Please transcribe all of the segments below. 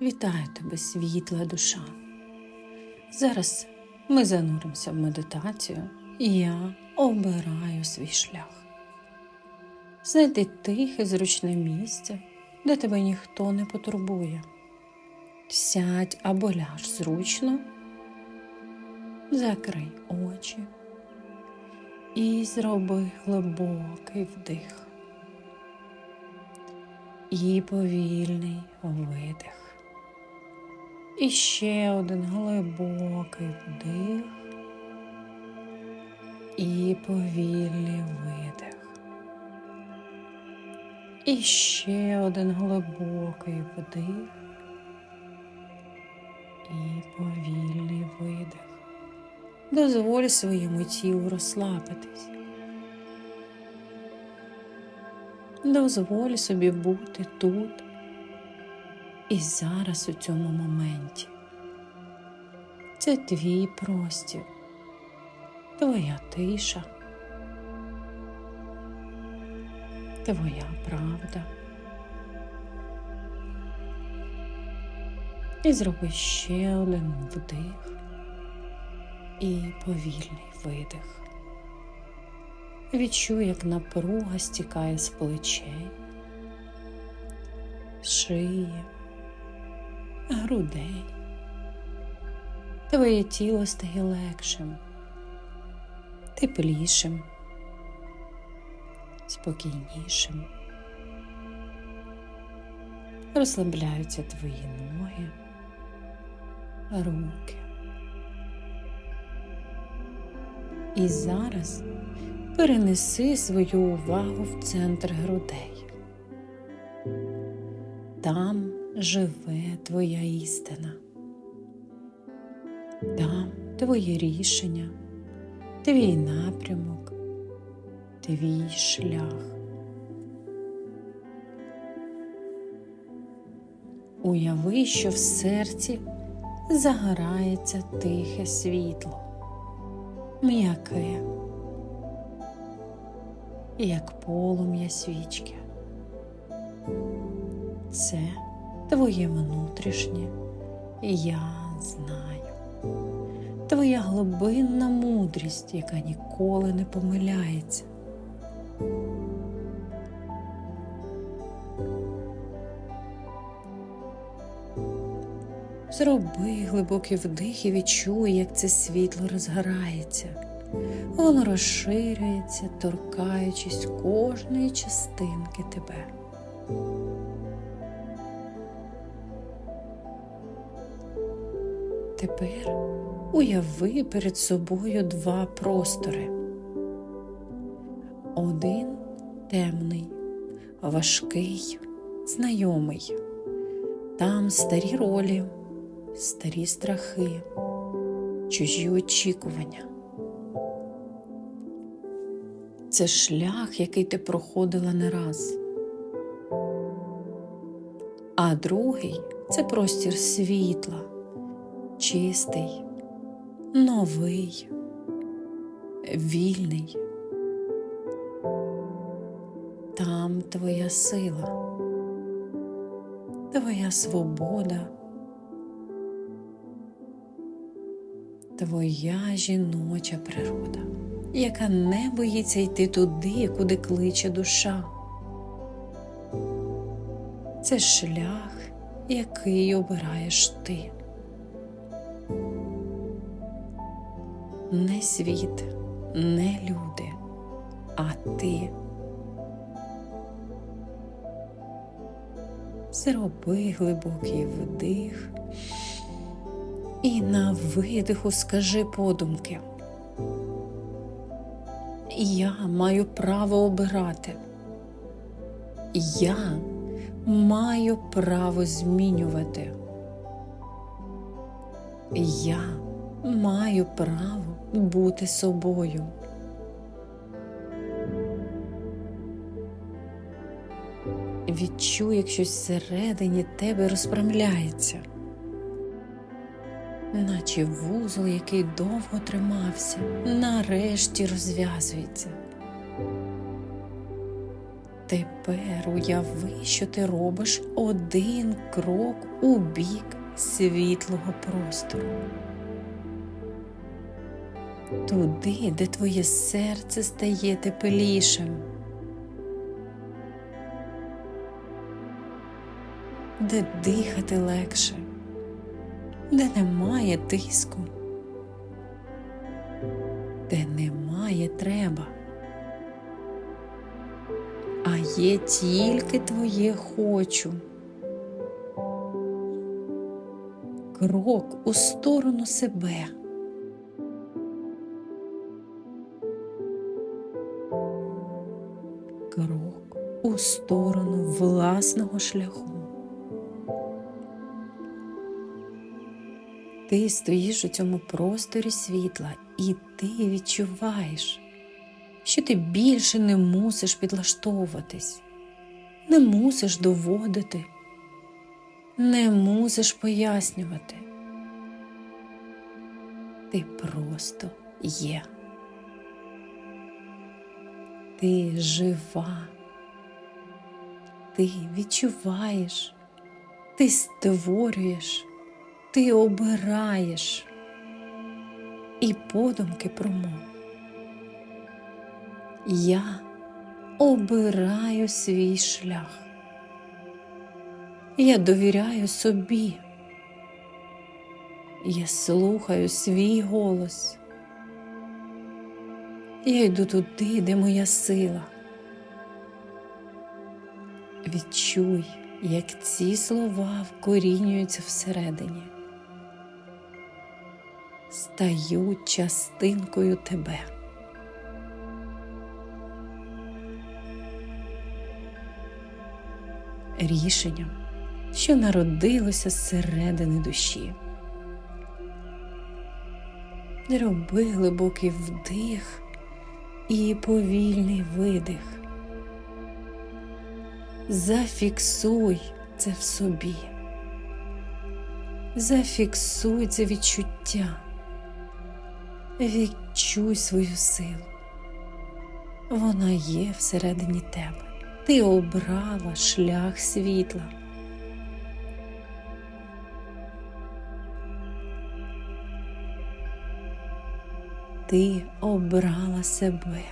Вітаю тебе, світла душа. Зараз ми зануримося в медитацію, і я обираю свій шлях. Знайди тихе, зручне місце, де тебе ніхто не потурбує. Сядь або ляж зручно, закрий очі і зроби глибокий вдих і повільний видих. І ще один глибокий вдих і повільний видих. І ще один глибокий вдих і повільний видих. Дозволь своєму тілу розслабитись. Дозволь собі бути тут і зараз у цьому моменті. Це твій простір, твоя тиша, твоя правда. І зроби ще один вдих і повільний видих. Відчуй, як напруга стікає з плечей, шиї, грудей. Твоє тіло стає легшим, теплішим, спокійнішим. Розслабляються твої ноги, руки. І зараз перенеси свою увагу в центр грудей. Там живе твоя істина. Там твоє рішення, твій напрямок, твій шлях. Уяви, що в серці загорається тихе світло, м'яке як полум'я свічки. Це твоє внутрішнє я знаю, твоя глибинна мудрість, яка ніколи не помиляється. Зроби глибокий вдих і відчуй, як це світло розгорається. Воно розширюється, торкаючись кожної частинки тебе. Тепер уяви перед собою два простори. Один темний, важкий, знайомий. Там старі ролі, старі страхи, чужі очікування. Це шлях, який ти проходила не раз. А другий це простір світла, чистий, новий, вільний. Там твоя сила, твоя свобода, твоя жіноча природа яка не боїться йти туди, куди кличе душа. Це шлях, який обираєш ти. Не світ, не люди, а ти. Зроби глибокий вдих і на видиху скажи подумки. Я маю право обирати. Я маю право змінювати. Я маю право бути собою. Відчуй, як щось всередині тебе розпрямляється наче вузол, який довго тримався, нарешті розв'язується. Тепер уяви, що ти робиш один крок у бік світлого простору. Туди, де твоє серце стає теплішим, де дихати легше, де немає тиску, де немає треба а є тільки твоє хочу. Крок у сторону себе. Сторону власного шляху. Ти стоїш у цьому просторі світла, і ти відчуваєш, що ти більше не мусиш підлаштовуватись, не мусиш доводити, не мусиш пояснювати. Ти просто є. Ти жива, ти відчуваєш, ти створюєш, ти обираєш і подумки промов. Я обираю свій шлях. Я довіряю собі. Я слухаю свій голос. Я йду туди, де моя сила. Відчуй, як ці слова вкорінюються всередині, стають частинкою тебе. Рішенням, що народилося зсередини душі. Роби глибокий вдих і повільний видих. Зафіксуй це в собі. Зафіксуй це відчуття. Відчуй свою силу. Вона є всередині тебе. Ти обрала шлях світла. Ти обрала себе.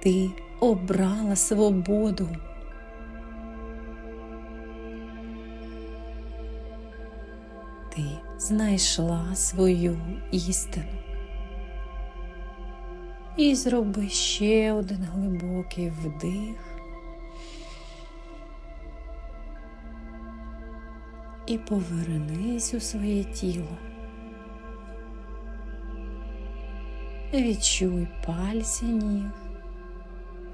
Ти обрала свободу. Ти знайшла свою істину. І зроби ще один глибокий вдих. І повернись у своє тіло. Відчуй пальці ніг,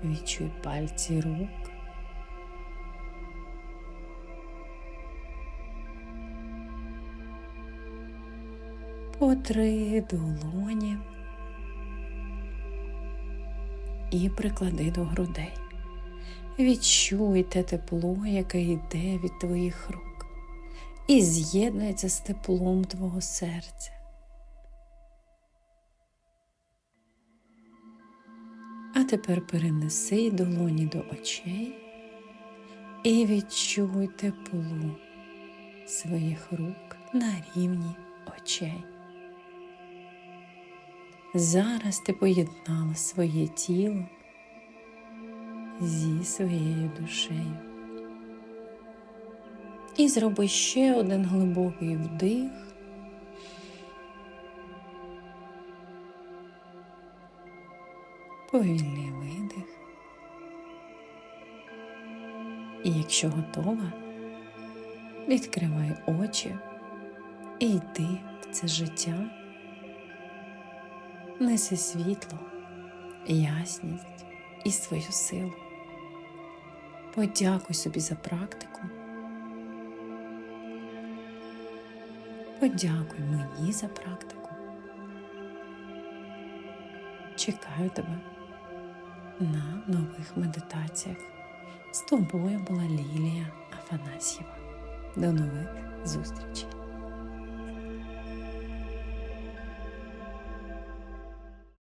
відчуй пальці рук. Потри долоні і приклади до грудей. Відчуй те тепло, яке йде від твоїх рук, і з'єднується з теплом твого серця. А тепер перенеси долоні до очей і відчуй тепло своїх рук на рівні очей. Зараз ти поєднала своє тіло зі своєю душею. І зроби ще один глибокий вдих. Повільний видих. І якщо готова, відкривай очі і йди в це життя. Неси світло, ясність і свою силу. Подякуй собі за практику. Подякуй мені за практику. Чекаю тебе на нових медитаціях. З тобою була Лілія Афанасьєва. До нових зустрічей!